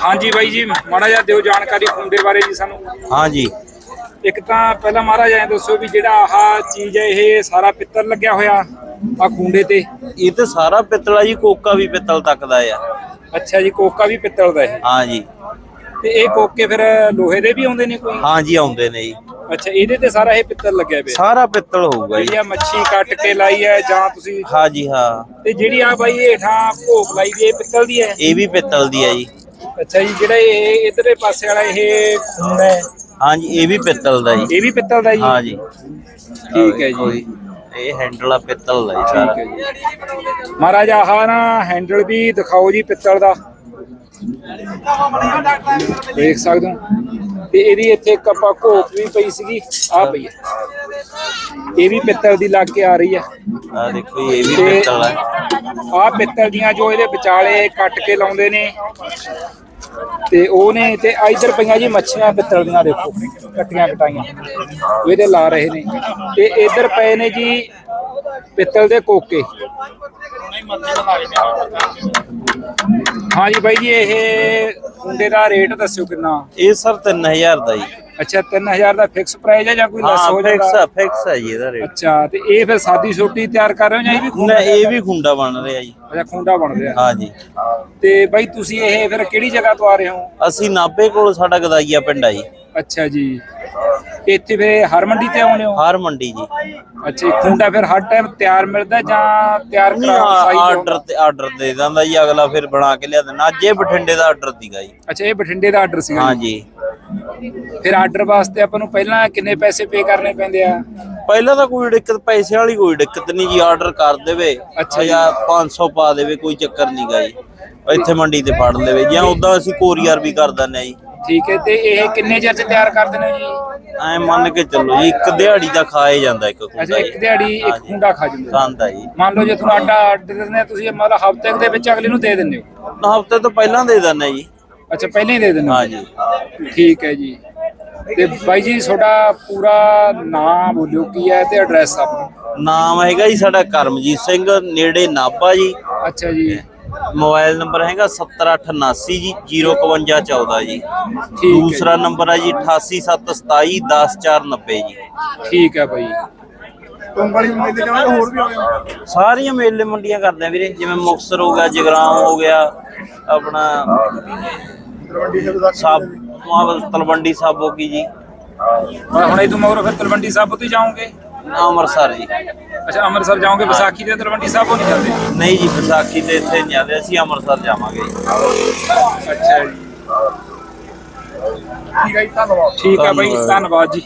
ਹਾਂਜੀ ਬਾਈ ਜੀ ਮਾੜਾ ਜਿਹਾ ਦਿਓ ਜਾਣਕਾਰੀ ਖੁੰਡੇ ਬਾਰੇ ਜੀ ਸਾਨੂੰ। ਹਾਂ ਜੀ ਇੱਕ ਤਾਂ ਪਹਿਲਾਂ ਮਹਾਰਾਜ ਐਂ ਦੱਸੋ ਵੀ ਜਿਹੜਾ ਆਹ ਚੀਜ਼ ਹੈ ਇਹ ਸਾਰਾ ਪਿੱਤਲ ਲੱਗਿਆ ਹੋਇਆ ਆ ਖੁੰਡੇ ਤੇ? ਇਹ ਤੇ ਸਾਰਾ ਪਿੱਤਲ ਆ ਜੀ ਕੋਕਾ ਵੀ ਪਿੱਤਲ ਤੱਕ ਦਾ ਆ। ਅੱਛਾ ਜੀ ਕੋਕਾ ਵੀ ਪਿੱਤਲ ਦਾ ਇਹ? ਹਾਂ ਜੀ ਤੇ ਇਹ ਕੋਕੇ ਫਿਰ ਲੋਹੇ ਦੇ ਵੀ ਆਉਂਦੇ ਨੇ ਕੋਈ? ਹਾਂ ਜੀ ਆਉਂਦੇ ਨੇ ਜੀ। ਅੱਛਾ ਇਹਦੇ ਤੇ ਸਾਰਾ ਇਹ ਪਿੱਤਲ ਲੱਗਿਆ ਪਿਆ? ਸਾਰਾ ਪਿੱਤਲ ਹੋਊਗਾ ਜੀ। ਆ ਮੱਛੀ ਕੱਟ ਕੇ ਲਾਈ ਹੈ ਜਾਂ ਤੁਸੀਂ ਹਾਂ ਜੀ ਹਾਂ। ਤੇ ਜਿਹੜੀ ਆ ਬਾਈ ਹੇਠਾਂ ਭੋਗ ਲਾਈ ਦੀ ਇਹ ਪਿੱਤਲ ਦੀ ਹੈ? ਇਹ ਵੀ ਪਿੱਤਲ ਦੀ ਆ ਜੀ। ਅੱਛਾ ਜੀ ਜਿਹੜਾ ਇਹ ਇਧਰਲੇ ਪਾਸੇ ਵਾਲਾ ਇਹ ਖੁੰਡਾ ਹੈ? ਹਾਂ ਜੀ ਇਹ ਵੀ ਪਿੱਤਲ ਦਾ ਜੀ। ਇਹ ਵੀ ਪਿੱਤਲ ਦਾ ਜੀ? ਹਾਂ ਜੀ। ਠੀਕ ਹੈ ਜੀ। ਇਹ ਹੈਂਡਲ ਆ ਪਿੱਤਲ ਦਾ ਜੀ ਠੀਕ ਸਾਰਾ ਹੈ ਜੀ। ਮਹਾਰਾਜ ਆਹ ਨਾ ਹੈਂਡਲ ਵੀ ਦਿਖਾਓ ਜੀ ਪਿੱਤਲ ਦਾ। ਦੇਖ ਸਕਦੇ ਹੋ। ਤੇ ਇਹਦੀ ਇੱਥੇ ਇੱਕ ਆਪਾਂ ਘੋਪ ਵੀ ਪਈ ਸੀਗੀ ਆ ਪਈ ਹੈ। ਇਹ ਵੀ ਪਿੱਤਲ ਦੀ ਲੱਗ ਕੇ ਆ ਰਹੀ ਹੈ। ਆ ਦੇਖੋ ਜੀ, ਇਹ ਵੀ ਤੇ ਪਿੱਤਲ ਆ ਆ ਪਿੱਤਲ ਦੀਆਂ ਜੋ ਇਹਦੇ ਵਿਚਾਲੇ ਕੱਟ ਕੇ ਲਾਉਂਦੇ ਨੇ ਤੇ ਉਹ ਨੇ ਤੇ ਇਧਰ ਪਈਆਂ ਜੀ ਮੱਛੀਆਂ ਪਿੱਤਲ ਦੀਆਂ ਦੇਖੋ, ਕੱਟੀਆਂ ਕਟਾਈਆਂ। ਉਹ ਇਹਦੇ ਲਾ ਰਹੇ ਨੇ। ਤੇ ਇੱਧਰ ਪਏ ਨੇ ਜੀ ਪਿੱਤਲ ਦੇ ਕੋਕੇ। ਹਾਂ ਜੀ ਬਾਈ ਜੀ ਇਹ ਕੁੰਡੇ ਦਾ ਰੇਟ ਦੱਸਿਓ ਕਿੰਨਾ? ਇਹ ਸਰ 3000 ਦਾ ਜੀ। ਅੱਛਾ 3000 ਦਾ ਫਿਕਸ ਪ੍ਰਾਈਸ ਹੈ ਜਾਂ ਕੋਈ ਲੈਸ ਹਾਂ ਹੋ ਫਿਕਸ ਜਾਏਗਾ ਆ ਫਿਕਸ ਆ ਜੀ ਇਹਦਾ ਰੇਟ ਅੱਛਾ ਤੇ ਇਹ ਫਿਰ ਸਾਦੀ ਛੋਟੀ ਤਿਆਰ ਕਰ ਰਹੇ ਹੋ ਜਾਂ ਇਹ ਵੀ ਨਾ ਖੁੰਡਾ ਇਹ ਵੀ ਖੁੰਡਾ ਬਣ ਰਿਹਾ ਜੀ। ਅੱਛਾ ਖੁੰਡਾ ਬਣ ਰਿਹਾ। ਹਾਂ ਜੀ। ਤੇ ਬਾਈ ਤੁਸੀਂ ਇਹ ਫਿਰ ਕਿਹੜੀ ਜਗ੍ਹਾ ਤੋਂ ਆ ਰਹੇ ਹੋ? ਅਸੀਂ ਨਾਭੇ ਕੋਲ ਸਾਡਾ ਗਦਾਈਆ ਪਿੰਡ ਆ ਜੀ। ਅੱਛਾ ਜੀ। ਇੱਥੇ ਫਿਰ ਹਰ ਮੰਡੀ ਤੇ ਆਉਨੇ ਹੋ? ਹਾਰ ਮੰਡੀ ਜੀ। ਅੱਛਾ ਖੁੰਡਾ ਫਿਰ ਹਰ ਟਾਈਮ ਤਿਆਰ ਮਿਲਦਾ ਜਾਂ ਤਿਆਰ ਨਹੀਂ ਕਰਾ ਸਾਈ ਆਰਡਰ ਤੇ ਆਰਡਰ ਦੇ ਦਿੰਦਾ ਜੀ ਅਗਲਾ ਫਿਰ ਬਣਾ ਕੇ ਲਿਆ ਦਿੰਦਾ। ਅੱਜ ਇਹ ਬਠਿੰਡੇ ਦਾ ਆਰਡਰ ਸੀਗਾ ਜੀ। ਅੱਛਾ ਇਹ ਬਠਿੰਡੇ ਦਾ ਆਰਡਰ ਸੀਗਾ ਹਾਂ ਜੀ। ਜੀ ਫਿਰ ਆਰਡਰ ਵਾਸਤੇ ਆਪਾਂ ਨੂੰ ਪਹਿਲਾਂ ਕਿੰਨੇ ਪੈਸੇ ਪੇ ਕਰਨੇ ਪੈਂਦੇ ਆ? ਪਹਿਲਾਂ ਤਾਂ ਕੋਈ ਦਿੱਕਤ ਪੈਸੇ ਵਾਲੀ ਕੋਈ ਦਿੱਕਤ ਨਹੀਂ ਜੀ ਆਰਡਰ ਕਰ ਦੇਵੇ। ਅੱਛਾ ਜੀ। ਜਾਂ 500 ਪਾ ਦੇਵੇ ਕੋਈ ਚੱਕਰ ਨਹੀਂ ਗਾ ਜੀ। ਇੱਥੇ ਮੰਡੀ ਤੇ ਫੜ ਲਵੇ। ਜਾਂ ਉਦਾਂ ਅਸੀਂ ਕੋਰੀਅਰ ਵੀ ਕਰ ਦਿੰਦੇ ਆ ਜੀ। ਠੀਕ ਹੈ ਤੇ ਇਹ ਕਿੰਨੇ ਚਿਰ ਚ ਤਿਆਰ ਕਰ ਹੋ ਜੀ? ਐ ਮੰਨ ਕੇ ਚੱਲੋ ਜੀ ਇੱਕ ਦਿਹਾੜੀ ਦਾ ਖਾਏ ਜਾਂਦਾ ਇੱਕ ਅੱਛਾ ਖੁੰਡਾ ਇੱਕ ਦਿਹਾੜੀ ਇੱਕ। ਖੁੰਡਾ ਖਾ ਜਾਂਦੇ ਹੋ। ਖਾਂਦਾ ਜੀ। ਮੰਨ ਲਓ ਜੇ ਤੁਹਾਨੂੰ ਆਟਾ ਆਰਡਰ ਦਿੰਦੇ ਆ, ਤੁਸੀਂ ਮਤਲਬ ਹਫ਼ਤੇ ਦੇ ਵਿੱਚ ਅਗਲੇ ਨੂੰ ਦੇ ਦਿੰਦੇ ਹੋ? ਹਫ਼ਤੇ ਤੋਂ ਪਹਿਲਾਂ ਦੇ ਦਿੰਦੇ ਜੀ। ਅੱਛਾ ਪਹਿਲਾਂ ਹੀ ਦੇ ਦਿੰਦੇ ਹੋ? ਹਾਂ ਜੀ ਠੀਕ ਹੈ ਜੀ। ਤੇ ਬਾਈ ਜੀ ਤੁਹਾਡਾ ਪੂਰਾ ਨਾਮ ਬੋਲਿਓ ਕੀ ਹੈ ਤੇ ਐਡਰੈਸ ਆਪਣਾ? ਨਾਮ ਹੈਗਾ ਜੀ ਸਾਡਾ ਕਰਮਜੀਤ ਸਿੰਘ ਨੇੜੇ ਨਾਭਾ ਜੀ। ਅੱਛਾ ਜੀ। ਮੋਬਾਈਲ ਨੰਬਰ ਹੈਗਾ 7879 ਜੀ 05114 ਜੀ। ਦੂਸਰਾ ਨੰਬਰ ਹੈ ਜੀ। 8877 10490 ਜੀ ਠੀਕ ਹੈ ਬਾਈ ਤੁੰਗਲੀ ਮੇਲੇ ਜਾਵਾਂਗੇ ਹੋਰ ਵੀ ਆਉਣੇ ਸਾਰੀਆਂ ਮੇਲੇ ਮੰਡੀਆਂ ਕਰਦੇ ਆ ਵੀਰੇ ਜਿਵੇਂ ਮੁਕਤਸਰ ਹੋ ਗਿਆ ਜਗਰਾਮ ਹੋ ਗਿਆ ਆਪਣਾ ਤਲਵੰਡੀ ਸਾਹਿਬ ਦਾ ਸਾਬ ਤਲਵੰਡੀ ਸਾਬੋ ਕੀ ਜੀ। ਹੁਣ ਇਹ ਤੋਂ ਮਗਰੋਂ ਫਿਰ ਤਲਵੰਡੀ ਸਾਬੋ ਤੇ ਜਾਓਗੇ? ਅੰਮ੍ਰਿਤਸਰ ਜੀ। ਅੱਛਾ ਅੰਮ੍ਰਿਤਸਰ ਜਾਓਗੇ? ਵਿਸਾਖੀ ਤੇ ਤਲਵੰਡੀ ਸਾਬੋ ਨਹੀਂ ਜਾਂਦੇ? ਨਹੀਂ ਜੀ ਵਿਸਾਖੀ ਤੇ ਇੱਥੇ ਨਹੀਂ ਆਦੇ ਅਸੀਂ ਅੰਮ੍ਰਿਤਸਰ ਜਾਵਾਂਗੇ ਅੱਛਾ ਜੀ। ਠੀਕ ਹੈ ਜੀ ਧੰਨਵਾਦ। ਠੀਕ ਹੈ ਬਾਈ। ਧੰਨਵਾਦ ਜੀ।